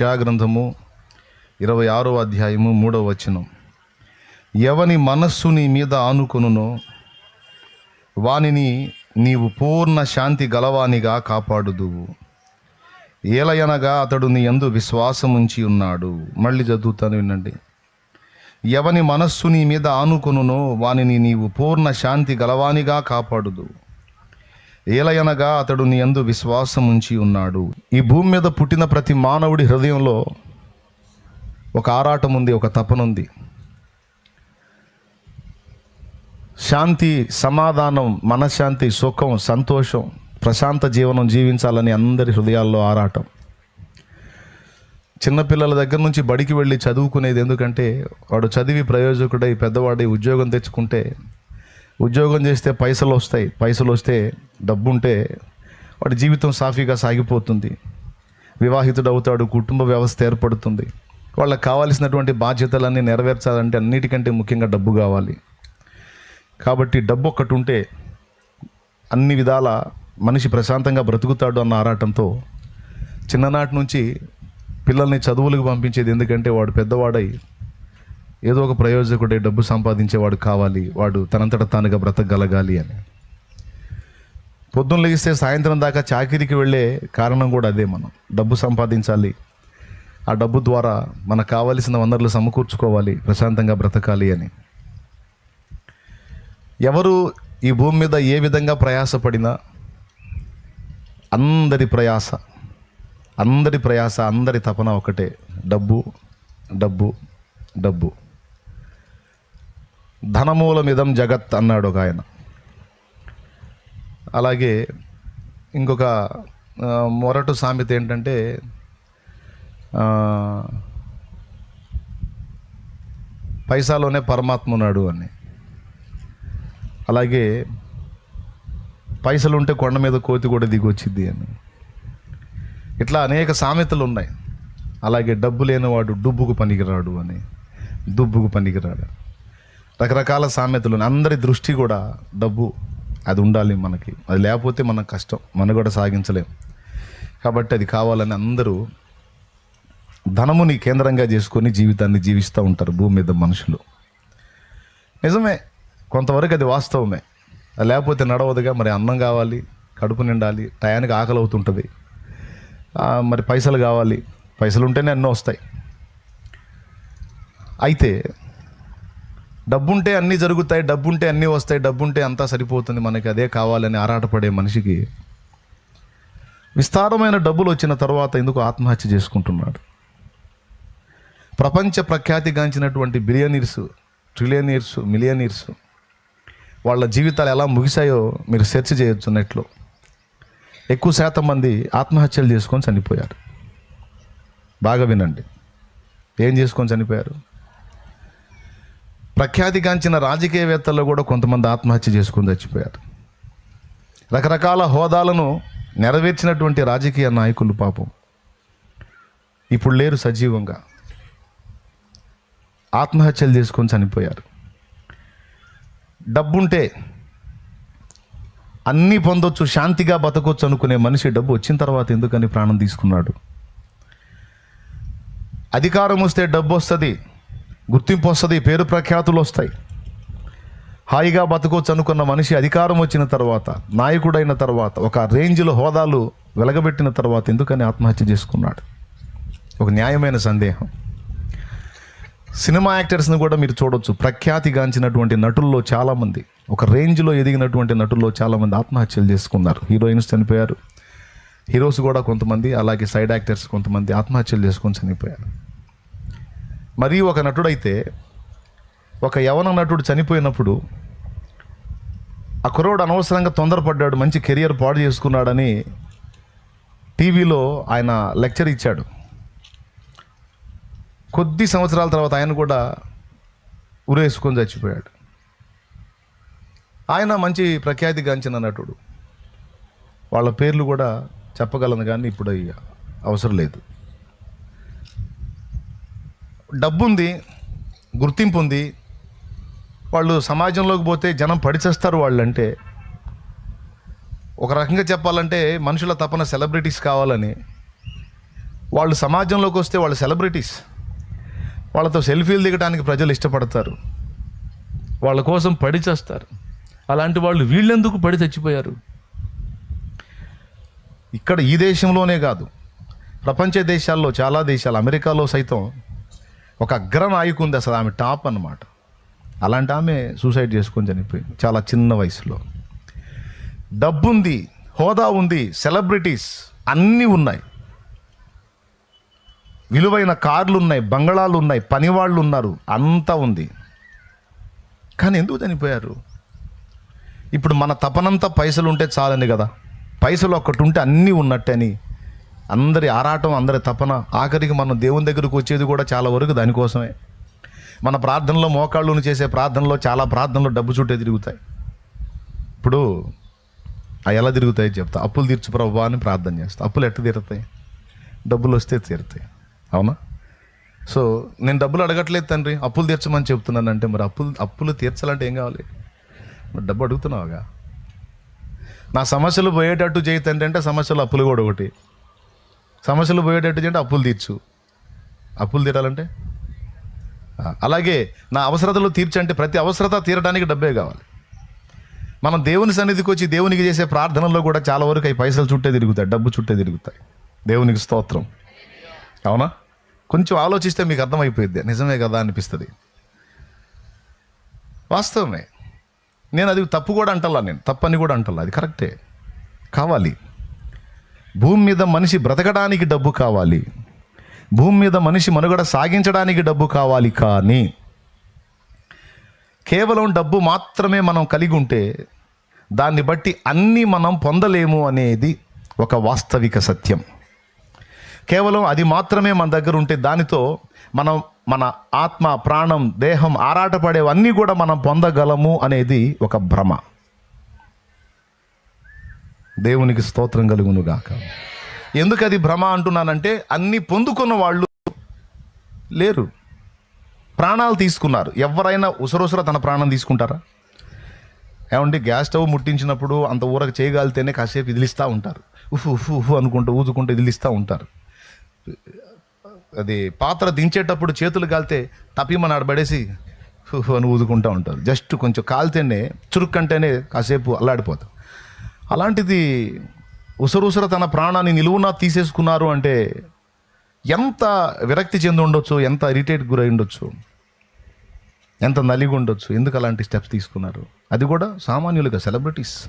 యెషయా గ్రంథము ఇరవై ఆరో అధ్యాయము మూడవ వచనం. ఎవని మనస్సు నీ మీద ఆనుకొనునో వానిని నీవు పూర్ణ శాంతి గలవానిగా కాపాడుదువు. ఏలయనగా అతడు నీ ఎందు విశ్వాసం ఉంచి ఉన్నాడు. మళ్ళీ చదువుతాను వినండి. ఎవని మనస్సు నీ మీద ఆనుకొనునో వానిని నీవు పూర్ణ శాంతి గలవానిగా కాపాడుదువు. ఏలయనగా అతడు నీ యందు విశ్వాసం ఉంచి ఉన్నాడు. ఈ భూమి మీద పుట్టిన ప్రతి మానవుడి హృదయంలో ఒక ఆరాటం ఉంది ఒక తపనుంది శాంతి సమాధానం మనశ్శాంతి సుఖం సంతోషం ప్రశాంత జీవనం జీవించాలని అందరి హృదయాల్లో ఆరాటం. చిన్నపిల్లల దగ్గర నుంచి బడికి వెళ్ళి చదువుకునేది ఎందుకంటే వాడు చదివి ప్రయోజకుడై పెద్దవాడై ఉద్యోగం తెచ్చుకుంటే ఉద్యోగం చేస్తే పైసలు వస్తాయి. పైసలు వస్తే డబ్బు ఉంటే వాడి జీవితం సాఫీగా సాగిపోతుంది. వివాహితుడు అవుతాడు కుటుంబ వ్యవస్థ ఏర్పడుతుంది. వాళ్ళకి కావాల్సినటువంటి బాధ్యతలన్నీ నెరవేర్చాలంటే అన్నిటికంటే ముఖ్యంగా డబ్బు కావాలి. కాబట్టి డబ్బు ఒక్కటి ఉంటే అన్ని విధాల మనిషి ప్రశాంతంగా బ్రతుకుతాడు అన్న ఆరాటంతో చిన్ననాటి నుంచి పిల్లల్ని చదువులకు పంపించేది ఎందుకంటే వాడు పెద్దవాడై ఏదో ఒక ప్రయోజకుడే డబ్బు సంపాదించేవాడు కావాలి వాడు తనంతట తానుగా బ్రతకగలగాలి అని. పొద్దున్న లేస్తే సాయంత్రం దాకా చాకిరికి వెళ్ళే కారణం కూడా అదే మనం. డబ్బు సంపాదించాలి. ఆ డబ్బు ద్వారా మనకు కావలసిన వనరులు సమకూర్చుకోవాలి ప్రశాంతంగా బ్రతకాలి అని. ఎవరు ఈ భూమి మీద ఏ విధంగా ప్రయాసపడినా అందరి ప్రయాస అందరి ప్రయాస అందరి తపన ఒకటే. డబ్బు డబ్బు డబ్బు. ధనమూలమిదం జగత్ అన్నాడు ఒక ఆయన. అలాగే ఇంకొక మొరటు సామెత ఏంటంటే పైసాలోనే పరమాత్మ ఉన్నాడు అని. అలాగే పైసలు ఉంటే కొండ మీద కోతి కూడా దిగొచ్చింది అని. ఇట్లా అనేక సామెతలు ఉన్నాయి అలాగే డబ్బు లేనివాడు డుబ్బుకు పనికిరాడు అని. దుబ్బుకు పనికిరాడు. రకరకాల సామెతలు అందరి దృష్టి కూడా డబ్బు అది ఉండాలి మనకి. అది లేకపోతే మనకు కష్టం మనం కూడా సాగించలేం. కాబట్టి అది కావాలని అందరూ ధనముని కేంద్రంగా చేసుకొని జీవితాన్ని జీవిస్తూ ఉంటారు భూమి మీద మనుషులు. నిజమే కొంతవరకు అది వాస్తవమే. అది లేకపోతే నడవదుగా మరి అన్నం కావాలి కడుపు నిండాలి టయానికి ఆకలి అవుతుంటుంది. మరి పైసలు కావాలి. పైసలు ఉంటేనే అన్నీ వస్తాయి. అయితే డబ్బుంటే అన్నీ జరుగుతాయి డబ్బుంటే అన్నీ వస్తాయి డబ్బుంటే అంతా సరిపోతుంది. మనకి అదే కావాలని ఆరాటపడే మనిషికి విస్తారమైన డబ్బులు వచ్చిన తర్వాత ఎందుకు ఆత్మహత్య చేసుకుంటున్నాడు? ప్రపంచ ప్రఖ్యాతిగాంచినటువంటి బిలియనీర్స్ ట్రిలియనీర్స్ మిలియనీర్స్ వాళ్ళ జీవితాలు ఎలా ముగిశాయో మీరు సెర్చ్ చేయొచ్చు నెట్లో. ఎక్కువ శాతం మంది ఆత్మహత్యలు చేసుకొని చనిపోయారు. బాగా వినండి. ఏం చేసుకొని చనిపోయారు? ప్రఖ్యాతిగాంచిన రాజకీయవేత్తల్లో కూడా కొంతమంది ఆత్మహత్య చేసుకొని చచ్చిపోయారు. రకరకాల హోదాలను నెరవేర్చినటువంటి రాజకీయ నాయకులు పాపం. ఇప్పుడు లేరు సజీవంగా. ఆత్మహత్యలు చేసుకొని చనిపోయారు. డబ్బుంటే అన్నీ పొందొచ్చు శాంతిగా బతకొచ్చు అనుకునే మనిషి డబ్బు వచ్చిన తర్వాత ఎందుకని ప్రాణం తీసుకున్నాడు? అధికారం వస్తే డబ్బు వస్తుంది గుర్తింపు వస్తుంది పేరు ప్రఖ్యాతులు వస్తాయి. హాయిగా బతుకోవచ్చు అనుకున్న మనిషి అధికారం వచ్చిన తర్వాత నాయకుడైన తర్వాత ఒక రేంజ్లో హోదాలు వెలగబెట్టిన తర్వాత ఎందుకని ఆత్మహత్య చేసుకున్నాడు? ఒక న్యాయమైన సందేహం. సినిమా యాక్టర్స్ని కూడా మీరు చూడొచ్చు. ప్రఖ్యాతిగాంచినటువంటి నటుల్లో చాలామంది ఒక రేంజ్లో ఎదిగినటువంటి నటుల్లో చాలామంది ఆత్మహత్యలు చేసుకున్నారు. హీరోయిన్స్ చనిపోయారు. హీరోస్ కూడా కొంతమంది అలాగే సైడ్ యాక్టర్స్ కొంతమంది ఆత్మహత్యలు చేసుకొని చనిపోయారు. మరి ఒక నటుడైతే ఒక యవన నటుడు చనిపోయినప్పుడు ఆ కుర్రోడు అనవసరంగా తొందరపడ్డాడు మంచి కెరియర్ పాడు చేసుకున్నాడని టీవీలో ఆయన లెక్చర్ ఇచ్చాడు. కొద్ది సంవత్సరాల తర్వాత ఆయన కూడా ఉరేసుకొని చచ్చిపోయాడు. ఆయన మంచి ప్రఖ్యాతిగాంచిన నటుడు. వాళ్ళ పేర్లు కూడా చెప్పగలను కానీ ఇప్పుడు అవసరం లేదు. డబ్బు ఉంది గుర్తింపు ఉంది వాళ్ళు సమాజంలోకి పోతే జనం పడిచేస్తారు వాళ్ళు అంటే ఒక రకంగా చెప్పాలంటే మనుషుల తపన సెలబ్రిటీస్ కావాలని వాళ్ళు సమాజంలోకి వస్తే వాళ్ళు సెలబ్రిటీస్. వాళ్ళతో సెల్ఫీలు దిగడానికి ప్రజలు ఇష్టపడతారు. వాళ్ళ కోసం పడి చేస్తారు. అలాంటి వాళ్ళు వీళ్ళెందుకు పడి చచ్చిపోయారు? ఇక్కడ ఈ దేశంలోనే కాదు. ప్రపంచ దేశాల్లో చాలా దేశాలు అమెరికాలో సైతం ఒక అగ్ర నాయకు ఉంది అసలు ఆమె టాప్ అనమాట అలాంటి ఆమె సూసైడ్ చేసుకొని చనిపోయింది చాలా చిన్న వయసులో. డబ్బు ఉంది హోదా ఉంది సెలబ్రిటీస్ అన్నీ ఉన్నాయి. విలువైన కార్లు ఉన్నాయి బంగళాలు ఉన్నాయి పనివాళ్ళు ఉన్నారు అంతా ఉంది. కానీ ఎందుకు చనిపోయారు? ఇప్పుడు మన తపనంతా పైసలు ఉంటే చాలని కదా. పైసలు ఒక్కటి ఉంటే అన్నీ ఉన్నట్టే అని అందరి ఆరాటం అందరి తపన ఆఖరికి మనం దేవుని దగ్గరకు వచ్చేది కూడా చాలా వరకు దానికోసమే. మన ప్రార్థనలో మోకాళ్ళును చేసే ప్రార్థనలో చాలా ప్రార్థనలు డబ్బు చుట్టే తిరుగుతాయి. ఇప్పుడు అవి ఎలా తిరుగుతాయి చెప్తా. అప్పులు తీర్చు ప్రభా అని ప్రార్థన చేస్తా. అప్పులు ఎట్ట తీరుతాయి? డబ్బులు వస్తే తీరుతాయి. అవునా? సో నేను డబ్బులు అడగట్లేదు తండ్రి. అప్పులు తీర్చమని చెప్తున్నాను అంటే మరి అప్పులు అప్పులు తీర్చాలంటే ఏం కావాలి? మరి డబ్బు అడుగుతున్నావుగా? నా సమస్యలు పోయేటట్టు చేయి తండ్రి అంటే సమస్యలు అప్పులు కూడా ఒకటి. సమస్యలు పోయేటట్టు చేయంటే అప్పులు తీర్చు. అప్పులు తీరాలంటే? అలాగే నా అవసరతలు తీర్చంటే ప్రతి అవసరత తీరడానికి డబ్బే కావాలి. మనం దేవుని సన్నిధికి వచ్చి దేవునికి చేసే ప్రార్థనల్లో కూడా చాలా వరకు అవి పైసలు చుట్టే తిరుగుతాయి డబ్బు చుట్టే తిరుగుతాయి. దేవునికి స్తోత్రం. అవునా? కొంచెం ఆలోచిస్తే మీకు అర్థమైపోయింది నిజమే కదా అనిపిస్తుంది. వాస్తవమే. నేను అది తప్పు కూడా అంటలా నేను. తప్పని కూడా అంటలా అది కరెక్టే. కావాలి. భూమి మీద మనిషి బ్రతకడానికి డబ్బు కావాలి. భూమి మీద మనిషి మనుగడ సాగించడానికి డబ్బు కావాలి కానీ కేవలం డబ్బు మాత్రమే మనం కలిగి ఉంటే దాన్ని బట్టి అన్నీ మనం పొందలేము అనేది ఒక వాస్తవిక సత్యం. కేవలం అది మాత్రమే మన దగ్గర ఉంటే దానితో మనం మన ఆత్మ ప్రాణం దేహం ఆరాటపడేవన్నీ కూడా మనం పొందగలము అనేది ఒక భ్రమ. దేవునికి స్తోత్రం కలుగును గాక ఎందుకు అది భ్రమ అంటున్నానంటే అన్ని పొందుకున్న వాళ్ళు లేరు. ప్రాణాలు తీసుకున్నారు. ఎవరైనా ఉసరుసర తన ప్రాణం తీసుకుంటారా? ఏమంటే గ్యాస్ స్టవ్ ముట్టించినప్పుడు అంత ఊరకు చేయగలితేనే కాసేపు ఇదిలిస్తూ ఉంటారు. ఉఫ్ ఉఫ్ ఉఫ్ అనుకుంటూ ఊదుకుంటూ ఇదిలిస్తూ ఉంటారు. అది పాత్ర దించేటప్పుడు చేతులు కాలితే తప్పిమని ఆడబడేసి అని ఊదుకుంటూ ఉంటారు. జస్ట్ కొంచెం కాలితేనే చురుక్కంటేనే కాసేపు అల్లాడిపోతాం. అలాంటిది ఉసరుసర తన ప్రాణాన్ని నిలువునా తీసేసుకున్నారు అంటే ఎంత విరక్తి చెంది ఉండొచ్చు ఎంత ఇరిటేట్ గురై ఉండొచ్చు ఎంత నలిగి ఉండొచ్చు ఎందుకు అలాంటి స్టెప్స్ తీసుకున్నారు? అది కూడా సామాన్యులుగా సెలబ్రిటీస్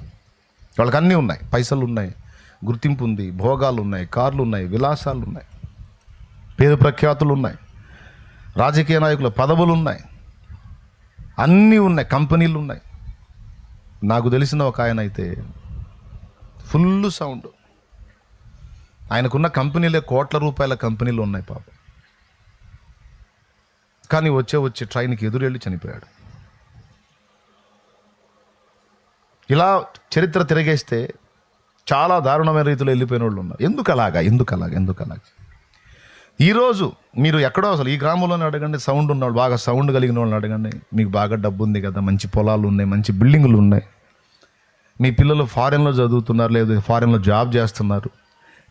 వాళ్ళకి అన్నీ ఉన్నాయి. పైసలు ఉన్నాయి గుర్తింపు ఉంది భోగాలు ఉన్నాయి కార్లు ఉన్నాయి విలాసాలు ఉన్నాయి పేరు ప్రఖ్యాతులు ఉన్నాయి రాజకీయ నాయకుల పదవులు ఉన్నాయి అన్నీ ఉన్నాయి కంపెనీలు ఉన్నాయి నాకు తెలిసిన ఒక ఆయన అయితే ఫుల్ సౌండ్. ఆయనకున్న కంపెనీలే కోట్ల రూపాయల కంపెనీలు ఉన్నాయి పాప. కానీ వచ్చే వచ్చే ట్రైన్కి ఎదురెళ్ళి చనిపోయాడు. ఇలా చరిత్ర తిరగేస్తే చాలా దారుణమైన రీతిలో వెళ్ళిపోయిన వాళ్ళు ఉన్నారు. ఎందుకు అలాగా ఎందుకు అలాగా ఎందుకు అలాగా ఈరోజు మీరు ఎక్కడో అసలు ఈ గ్రామంలోనే అడగండి సౌండ్ ఉన్నవాళ్ళు బాగా సౌండ్ కలిగిన వాళ్ళని అడగండి. మీకు బాగా డబ్బు ఉంది కదా మంచి పొలాలు ఉన్నాయి మంచి బిల్డింగులు ఉన్నాయి. మీ పిల్లలు ఫారెన్లో చదువుతున్నారు లేదు ఫారెన్లో జాబ్ చేస్తున్నారు.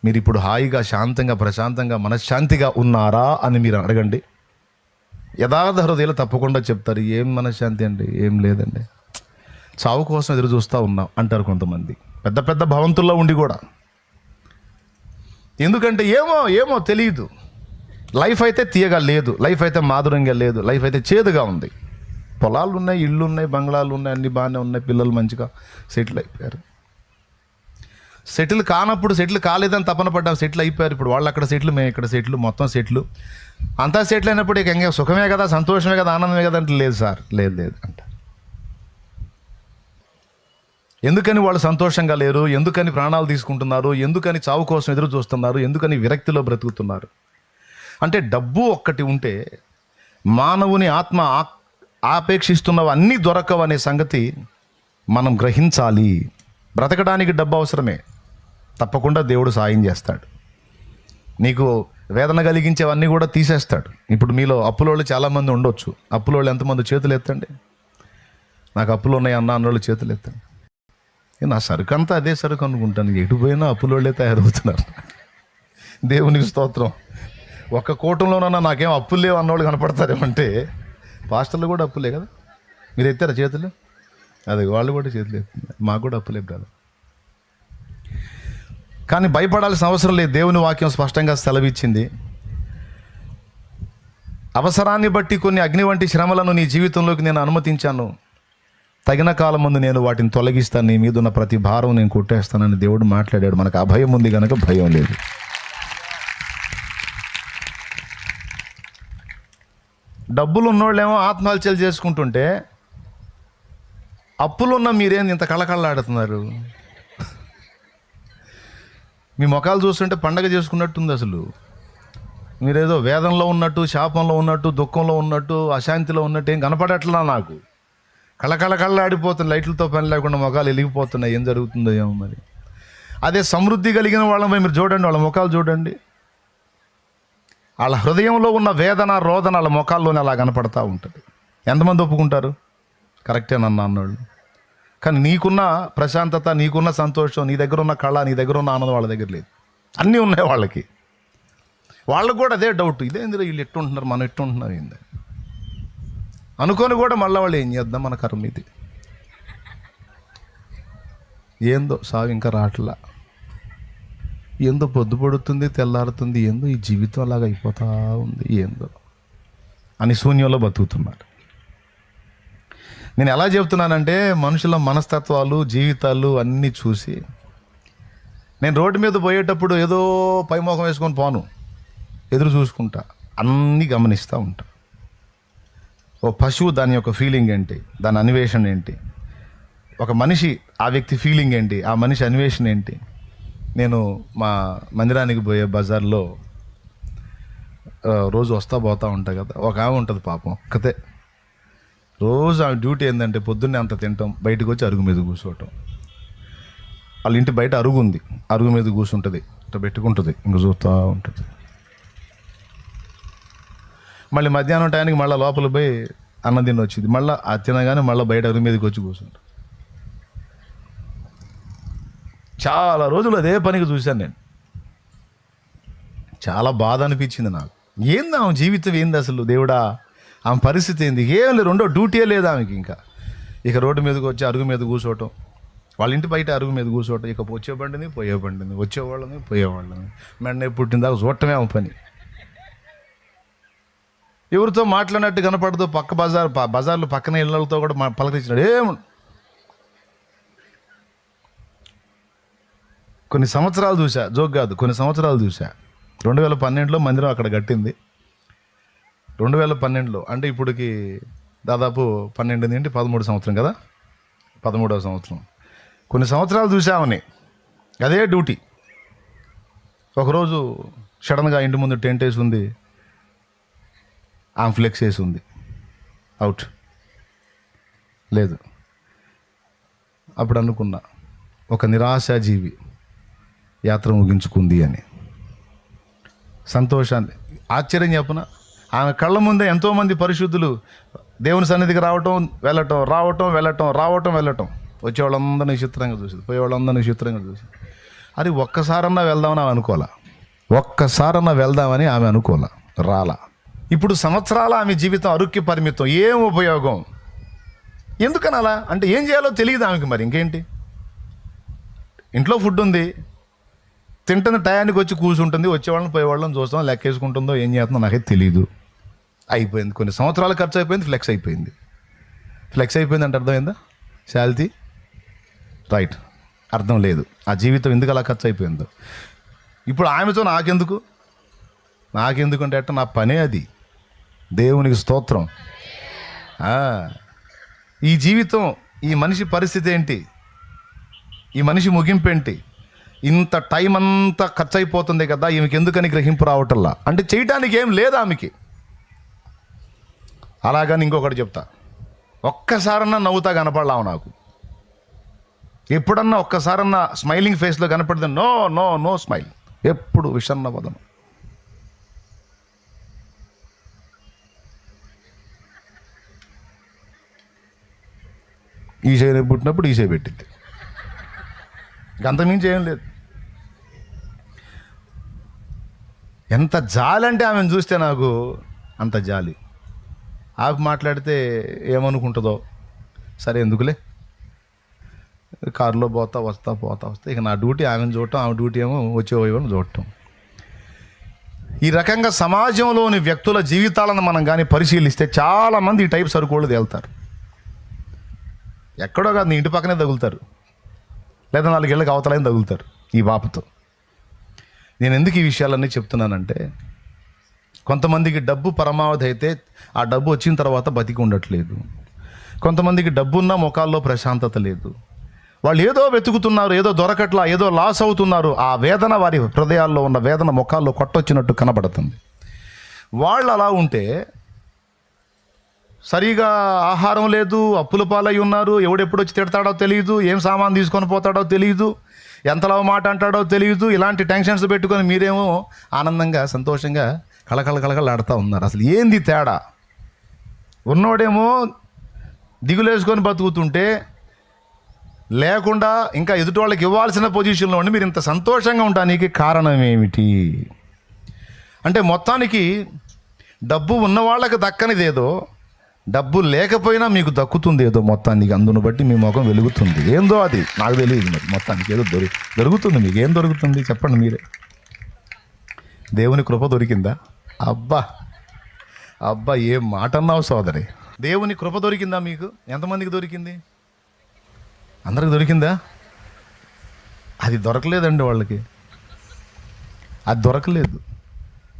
మీరు ఇప్పుడు హాయిగా శాంతంగా ప్రశాంతంగా మనశ్శాంతిగా ఉన్నారా అని మీరు అడగండి. యథార్థ హృదయాలు తప్పకుండా చెప్తారు. ఏం మనశ్శాంతి అండి? ఏం లేదండి. చావు కోసం ఎదురు చూస్తూ ఉన్నాం అంటారు కొంతమంది. పెద్ద పెద్ద భవంతుల్లో ఉండి కూడా. ఎందుకంటే ఏమో ఏమో తెలియదు లైఫ్ అయితే తీయగా లేదు. లైఫ్ అయితే మాధురంగా లేదు. లైఫ్ అయితే చేదుగా ఉంది. పొలాలు ఉన్నాయి ఇళ్ళు ఉన్నాయి బంగ్లాలు ఉన్నాయి అన్ని బాగానే ఉన్నాయి పిల్లలు మంచిగా సెటిల్ అయిపోయారు. సెటిల్ కానప్పుడు సెటిల్ కాలేదని తపన పడ్డాం సెటిల్ అయిపోయారు. ఇప్పుడు వాళ్ళు అక్కడ సెటిల్ మేము ఇక్కడ సెటిల్ మొత్తం సెటిల్. అంతా సెటిల్ అయినప్పుడు ఇక ఇంకా సుఖమే కదా సంతోషమే కదా ఆనందమే కదా అంటే లేదు సార్ లేదు లేదు అంట. ఎందుకని వాళ్ళు సంతోషంగా లేరు? ఎందుకని ప్రాణాలు తీసుకుంటున్నారు? ఎందుకని చావు కోసం ఎదురు చూస్తున్నారు? ఎందుకని విరక్తిలో బ్రతుకుతున్నారు? అంటే డబ్బు ఒక్కటి ఉంటే మానవుని ఆత్మ ఆపేక్షిస్తున్నవన్నీ దొరకవు అనే సంగతి మనం గ్రహించాలి. బ్రతకడానికి డబ్బు అవసరమే. తప్పకుండా దేవుడు సాయం చేస్తాడు. నీకు వేదన కలిగించేవన్నీ కూడా తీసేస్తాడు. ఇప్పుడు మీలో అప్పులోళ్ళు చాలామంది ఉండొచ్చు. అప్పులోళ్ళు ఎంతమంది చేతులు ఎత్తండి? నాకు అప్పులు ఉన్నాయి అన్న అన్నోళ్ళు చేతులు ఎత్తండి. నా సరుకు అంతా అదే సరుకు అనుకుంటాను. ఎటు పోయినా అప్పులోళ్ళే తయారవుతున్నారు. దేవునికి స్తోత్రం. ఒక్క కూటంలోనన్నా నాకేం అప్పులు లేవు అన్నోళ్ళు కనపడతారేమంటే పాస్టర్లు కూడా అప్పులే కదా? మీరు ఎత్తారా చేతులు? అదే వాళ్ళు కూడా చేతులు ఎత్తున్నారు. మాకు కూడా అప్పులే బ్రదర్. కానీ భయపడాల్సిన అవసరం లేదు. దేవుని వాక్యం స్పష్టంగా సెలవిచ్చింది. అవసరాన్ని బట్టి కొన్ని అగ్ని వంటి శ్రమలను నీ జీవితంలోకి నేను అనుమతించాను. తగిన కాలం ముందు నేను వాటిని తొలగిస్తాను. నీ మీద ఉన్న ప్రతి భారం నేను కొట్టేస్తానని దేవుడు మాట్లాడాడు. మనకు అభయం ఉంది కనుక భయం లేదు. డబ్బులు ఉన్నోళ్ళేమో ఆత్మహత్యలు చేసుకుంటుంటే అప్పులున్న మీరేం ఇంత కళకళలాడుతున్నారు? మీ ముఖాలు చూస్తుంటే పండగ చేసుకున్నట్టుంది అసలు. మీరేదో వేదంలో ఉన్నట్టు శాపంలో ఉన్నట్టు దుఃఖంలో ఉన్నట్టు అశాంతిలో ఉన్నట్టు ఏం కనపడట్లా నాకు? కళకళ కళ్ళ లైట్లతో పని లేకుండా ముఖాలు వెలిగిపోతున్నాయి. ఏం జరుగుతుందో ఏమో మరి. అదే సమృద్ధి కలిగిన వాళ్ళని మీరు చూడండి వాళ్ళ ముఖాలు చూడండి. వాళ్ళ హృదయంలో ఉన్న వేదన రోదన వాళ్ళ ముఖాల్లోనే అలా కనపడతా ఉంటుంది. ఎంతమంది ఒప్పుకుంటారు? కరెక్టేనన్న అన్నోళ్ళు. కానీ నీకున్న ప్రశాంతత నీకున్న సంతోషం నీ దగ్గర ఉన్న కళ నీ దగ్గర ఉన్న ఆనందం వాళ్ళ దగ్గర లేదు. అన్నీ ఉన్నాయి వాళ్ళకి. వాళ్ళకు కూడా అదే డౌట్ ఇదేంది వీళ్ళు ఎట్టుంటున్నారు? మనం ఎట్టు ఉంటున్నారు ఏంది? అనుకొని కూడా మళ్ళీ వాళ్ళు ఏం చేద్దాం? మన కర్మ ఇది. ఏందో సాగు ఇంకా రావట్లా. ఏందో పొద్దు పడుతుంది తెల్లారుతుంది ఏందో ఈ జీవితం అలాగ అయిపోతా ఉంది ఏందో అని శూన్యంలో బతుకుతున్నారు. నేను ఎలా చెప్తున్నానంటే మనుషుల మనస్తత్వాలు జీవితాలు అన్నీ చూసి నేను రోడ్డు మీద పోయేటప్పుడు ఏదో పైమోకం వేసుకొని పోను ఎదురు చూసుకుంటా అన్నీ గమనిస్తూ ఉంటా. ఓ పశువు దాని యొక్క ఫీలింగ్ ఏంటి? దాని అన్వేషణ ఏంటి? ఒక మనిషి ఆ వ్యక్తి ఫీలింగ్ ఏంటి? ఆ మనిషి అన్వేషణ ఏంటి? నేను మా మందిరానికి పోయే బజార్లో రోజు వస్తా పోతా ఉంటా కదా. ఒక ఆమె ఉంటుంది పాపం ఒక్కతే. రోజు ఆమె డ్యూటీ ఏంటంటే పొద్దున్నే అంత తింటాం బయటకు వచ్చి అరుగు మీద కూర్చోవటం. వాళ్ళ ఇంటి బయట అరుగు ఉంది అరుగు మీద కూర్చుంటుంది ఇట్లా పెట్టుకుంటుంది ఇంక చూస్తూ ఉంటుంది. మళ్ళీ మధ్యాహ్నం టైంకి మళ్ళీ లోపల పోయి అన్నం తిని వచ్చింది మళ్ళీ ఆ తినగానే మళ్ళీ బయట అరుగు మీదకి వచ్చి కూర్చుంటుంది. చాలా రోజులు అదే పనికి చూశాను నేను. చాలా బాధ అనిపించింది నాకు. ఏంది ఆమె జీవితం ఏంది అసలు దేవుడా? ఆమె పరిస్థితి ఏంది? ఏం లేదు రెండో డ్యూటీయే లేదు ఆమెకి ఇంకా. ఇక రోడ్డు మీదకి వచ్చి అరుగు మీద కూర్చోవటం. వాళ్ళ ఇంటి బయట అరుగు మీద కూర్చోవటం. ఇక వచ్చే బండిని పోయే బండిని వచ్చేవాళ్ళని పోయేవాళ్ళని మెండే పుట్టిందాక చూడటమే ఆమె పని. ఎవరితో మాట్లాడినట్టు కనపడదు పక్క బజార్ బజార్లు పక్కన ఇళ్ళతో కూడా పలకరించినాడు. ఏం కొన్ని సంవత్సరాలు చూసా జోక్ కాదు కొన్ని సంవత్సరాలు చూసా రెండు వేల పన్నెండులో మందిరం అక్కడ కట్టింది. రెండు వేల పన్నెండులో అంటే ఇప్పటికి దాదాపు పన్నెండు ఏంటి? పదమూడు సంవత్సరం కదా? పదమూడవ సంవత్సరం. కొన్ని సంవత్సరాలు చూసామని అదే డ్యూటీ. ఒకరోజు సడన్గా ఇంటి ముందు టెంట్ వేసి ఉంది ఆమె ఫ్లెక్స్ వేసి ఉంది అవుట్. లేదు. అప్పుడు అనుకున్నా. ఒక నిరాశాజీవి. యాత్ర ముగించుకుంది అని. సంతోషాన్ని. ఆశ్చర్యం చెప్పన? ఆమె కళ్ళ ముందే ఎంతోమంది పరిశుద్ధులు దేవుని సన్నిధికి రావటం వెళ్ళటం రావటం వెళ్ళటం రావటం వెళ్ళటం. వచ్చేవాళ్ళందరినీ చిత్రంగా చూసింది. పోయేవాళ్ళందరినీ చిత్రంగా చూసింది. అది ఒక్కసారన్నా వెళ్దామని ఆమె అనుకోవాలా? ఒక్కసారన్నా వెళ్దామని ఆమె అనుకోవాలా? రాలా. ఇప్పుడు సంవత్సరాల ఆమె జీవితం అరుక్కి పరిమితం. ఏం ఉపయోగం? ఎందుకనాలా? అంటే ఏం చేయాలో తెలియదు ఆమెకి మరి. ఇంకేంటి? ఇంట్లో ఫుడ్ ఉంది. తింటున్న టయానికి వచ్చి కూర్చుంటుంది వచ్చేవాళ్ళని పోయేవాళ్ళని చూస్తాం లెక్కేసుకుంటుందో ఏం చేస్తుందో నాకైతే తెలియదు అయిపోయింది. కొన్ని సంవత్సరాలు ఖర్చు అయిపోయింది ఫ్లెక్స్ అయిపోయింది. ఫ్లెక్స్ అయిపోయింది అంటే అర్థమైందా శాలిటీ రైట్. అర్థం లేదు. ఆ జీవితం ఎందుకు అలా ఖర్చు అయిపోయిందో. ఇప్పుడు ఆమెతో నాకెందుకు? నాకెందుకు అంటే అట్ట నా పనే అది. దేవునికి స్తోత్రం. ఈ జీవితం ఈ మనిషి పరిస్థితి ఏంటి? ఈ మనిషి ముగింపు ఏంటి? ఇంత టైం అంతా ఖర్చు అయిపోతుంది కదా ఈమెకి ఎందుకని గ్రహింపు రావటంలా? అంటే చేయటానికి ఏం లేదు ఆమెకి. అలాగని ఇంకొకటి చెప్తా. ఒక్కసారన్నా నవ్వుతా కనపడలావు నాకు. ఎప్పుడన్నా ఒక్కసారన్నా స్మైలింగ్ ఫేస్లో కనపడితే నో నో నో స్మైల్. ఎప్పుడు విషన్న వదనం ఈసే పుట్టినప్పుడు ఈ పెట్టింది ఇంక ఏం లేదు. ఎంత జాలి అంటే ఆమెను చూస్తే నాకు అంత జాలి. ఆమె మాట్లాడితే ఏమనుకుంటుందో? సరే ఎందుకులే? కారులో పోతా వస్తా పోతా వస్తా. ఇక నా డ్యూటీ ఆమెను చూడటం ఆమె డ్యూటీ ఏమో వచ్చే చూడటం. ఈ రకంగా సమాజంలోని వ్యక్తుల జీవితాలను మనం కానీ పరిశీలిస్తే చాలామంది ఈ టైప్ సరుకోళ్ళు తేలుతారు. ఎక్కడో కాదు నీ ఇంటి పక్కనే తగులుతారు. లేదా నాలుగేళ్ళకి అవతలైన తగులుతారు ఈ బాపుతో. నేను ఎందుకు ఈ విషయాలన్నీ చెప్తున్నానంటే కొంతమందికి డబ్బు పరమావధి అయితే ఆ డబ్బు వచ్చిన తర్వాత బతికి ఉండట్లేదు. కొంతమందికి డబ్బున్న ముఖాల్లో ప్రశాంతత లేదు. వాళ్ళు ఏదో వెతుకుతున్నారు ఏదో దొరకట్లా ఏదో లాస్ అవుతున్నారు ఆ వేదన వారి హృదయాల్లో ఉన్న వేదన ముఖాల్లో కొట్టొచ్చినట్టు కనబడుతుంది. వాళ్ళు అలా ఉంటే సరిగా ఆహారం లేదు అప్పుల పాలై ఉన్నారు ఎవడెప్పుడు వచ్చి తిడతాడో తెలియదు ఏం సామాన్ తీసుకొని పోతాడో తెలియదు ఎంతలో మాట అంటాడో తెలియదు. ఇలాంటి టెన్షన్స్ పెట్టుకొని మీరేమో ఆనందంగా సంతోషంగా కళకళ కళకళలాడుతూ ఉన్నారు. అసలు ఏంది తేడా? ఉన్నోడేమో దిగులేసుకొని బతుకుతుంటే లేకుండా ఇంకా ఎదుటి వాళ్ళకి ఇవ్వాల్సిన పొజిషన్లో ఉండి మీరు ఇంత సంతోషంగా ఉండడానికి కారణం ఏమిటి అంటే మొత్తానికి డబ్బు ఉన్నవాళ్ళకి దక్కనిదేదో డబ్బు లేకపోయినా మీకు దక్కుతుంది ఏదో మొత్తానికి అందును బట్టి మీ ముఖం వెలుగుతుంది. ఏందో అది? నాకు తెలియదు మరి మొత్తానికి ఏదో దొరి దొరుకుతుంది మీకు. ఏం దొరుకుతుంది? చెప్పండి మీరే. దేవుని కృప దొరికిందా? అబ్బా! అబ్బా ఏం మాట అన్నావు సోదరి? దేవుని కృప దొరికిందా మీకు? ఎంతమందికి దొరికింది? అందరికి దొరికిందా? అది దొరకలేదండి వాళ్ళకి. అది దొరకలేదు.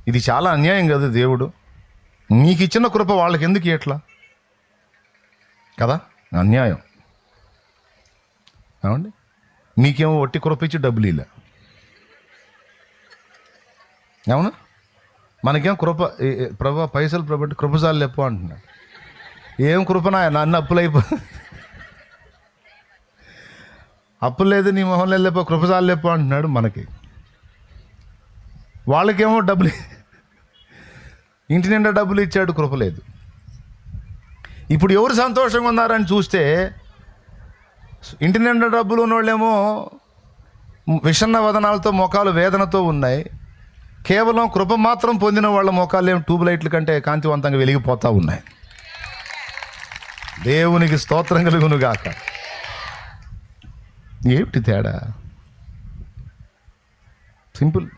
ఇది చాలా అన్యాయం కదా దేవుడు. నీకు ఇచ్చిన కృప వాళ్ళకి ఎందుకు ఎట్లా? కదా? అన్యాయం. ఏమండి? మీకేమో ఒట్టి కురపించి డబ్బులు ఇలా అవునా మనకేం కృప ప్రభా పైసలు ప్రభు కృపజాలు లేపు అంటున్నాడు. ఏం కృపనా నన్ను అప్పులైపో అప్పు లేదు నీ మొహంలో లేపో కృపజాలు లేపో అంటున్నాడు మనకి. వాళ్ళకేమో డబ్బులు ఇంటి నిండా డబ్బులు ఇచ్చాడు కృప లేదు. ఇప్పుడు ఎవరు సంతోషంగా ఉన్నారని చూస్తే ఇంటి నిండా డబ్బులు ఉన్నోళ్ళేమో విషన్న వదనాలతో మొఖాలు వేదనతో ఉన్నాయి. కేవలం కృప మాత్రం పొందిన వాళ్ళ మొఖాలు ఏం ట్యూబ్ లైట్ల కంటే కాంతివంతంగా వెలిగిపోతూ ఉన్నాయి. దేవునికి స్తోత్రం కలుగును గాక ఏమిటి తేడా? సింపుల్.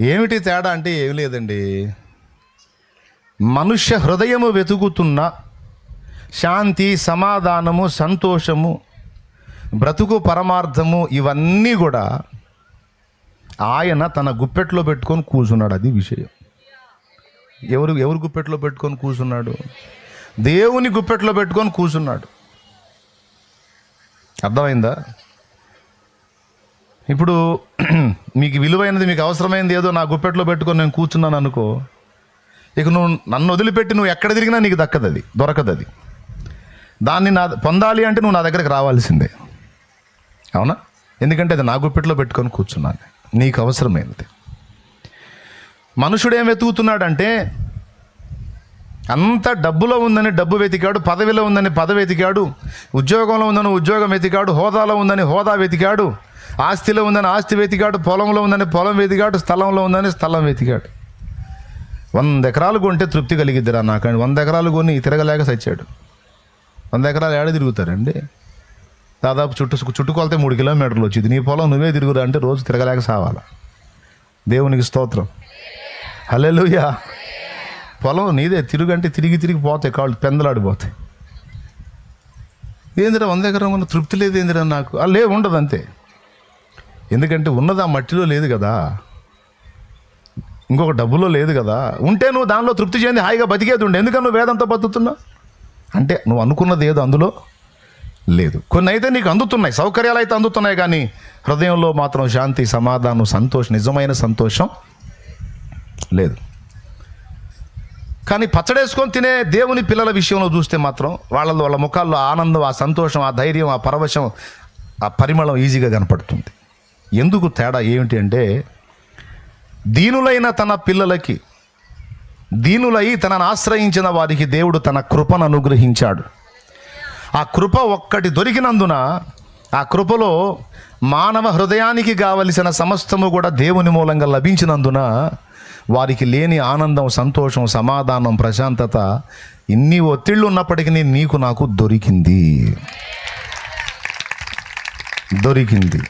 ఏమిటి తేడా అంటే ఏమి లేదండి. మనుష్య హృదయము వెతుకుతున్న శాంతి సమాధానము సంతోషము బ్రతుకు పరమార్థము ఇవన్నీ కూడా ఆయన తన గుప్పెట్లో పెట్టుకొని కూర్చున్నాడు. అది విషయం. ఎవరు ఎవరు గుప్పెట్లో పెట్టుకొని కూర్చున్నాడు? దేవుని గుప్పెట్లో పెట్టుకొని కూర్చున్నాడు. అర్థమైందా? ఇప్పుడు మీకు విలువైనది మీకు అవసరమైనది ఏదో నా గుప్పెట్లో పెట్టుకొని నేను కూర్చున్నాను అనుకో ఇక నువ్వు నన్ను వదిలిపెట్టి నువ్వు ఎక్కడ తిరిగినా నీకు దక్కదు అది దొరకదు అది. దాన్ని నా పొందాలి అంటే నువ్వు నా దగ్గరికి రావాల్సిందే. అవునా? ఎందుకంటే అది నా గుప్పెట్లో పెట్టుకొని కూర్చున్నాను. నీకు అవసరమైనది మనుషుడు ఏం వెతుకుతున్నాడంటే అంత డబ్బులో ఉందని డబ్బు వెతికాడు పదవిలో ఉందని పదవి వెతికాడు ఉద్యోగంలో ఉందని ఉద్యోగం వెతికాడు హోదాలో ఉందని హోదా వెతికాడు ఆస్తిలో ఉందని ఆస్తి వెతికాడు పొలంలో ఉందని పొలం వెతికాడు స్థలంలో ఉందని స్థలం వెతికాడు. వంద ఎకరాలు కొంటే తృప్తి కలిగిద్దిరా నాకండి. వంద ఎకరాలు కొని తిరగలేక సచ్చాడు. వంద ఎకరాలు ఏడ తిరుగుతారండి? దాదాపు చుట్టు చుట్టుకొలతే మూడు కిలోమీటర్లు వచ్చింది. నీ పొలం నువ్వే తిరుగురా అంటే రోజు తిరగలేక సావాలా. దేవునికి స్తోత్రం. హలెలుయా పొలం నీదే తిరుగంటే తిరిగి తిరిగి పోతాయి కాళ్ళు పెందలాడిపోతాయి. ఏందిరా వంద ఎకరం ఉన్న తృప్తి లేదు ఏందిరా నాకు? ఆ ఉండదు అంతే. ఎందుకంటే ఉన్నది ఆ మట్టిలో లేదు కదా. ఇంకొక డబ్బులో లేదు కదా. ఉంటే నువ్వు దానిలో తృప్తి చెంది హాయిగా బతికేది ఉండే. ఎందుకని నువ్వు వేదంతో బతుకుతున్నావు? అంటే నువ్వు అనుకున్నది ఏదో అందులో? లేదు. కొన్ని అయితే నీకు అందుతున్నాయి. సౌకర్యాలు అయితే అందుతున్నాయి కానీ హృదయంలో మాత్రం శాంతి సమాధానం సంతోషం నిజమైన సంతోషం లేదు. కానీ పచ్చడేసుకొని తినే దేవుని పిల్లల విషయంలో చూస్తే మాత్రం వాళ్ళలో వాళ్ళ ముఖాల్లో ఆనందం ఆ సంతోషం ఆ ధైర్యం ఆ పరవశం ఆ పరిమళం ఈజీగా కనపడుతుంది. ఎందుకు తేడా ఏమిటి అంటే దీనులైన తన పిల్లలకి దీనులై తనను ఆశ్రయించిన వారికి దేవుడు తన కృపను అనుగ్రహించాడు. ఆ కృప ఒక్కటి దొరికినందున ఆ కృపలో మానవ హృదయానికి కావలసిన సమస్తము కూడా దేవుని మూలంగా లభించినందున వారికి లేని ఆనందం సంతోషం సమాధానం ప్రశాంతత ఇన్ని ఒత్తిళ్ళు ఉన్నప్పటికీ నీకు నాకు దొరికింది. దొరికింది.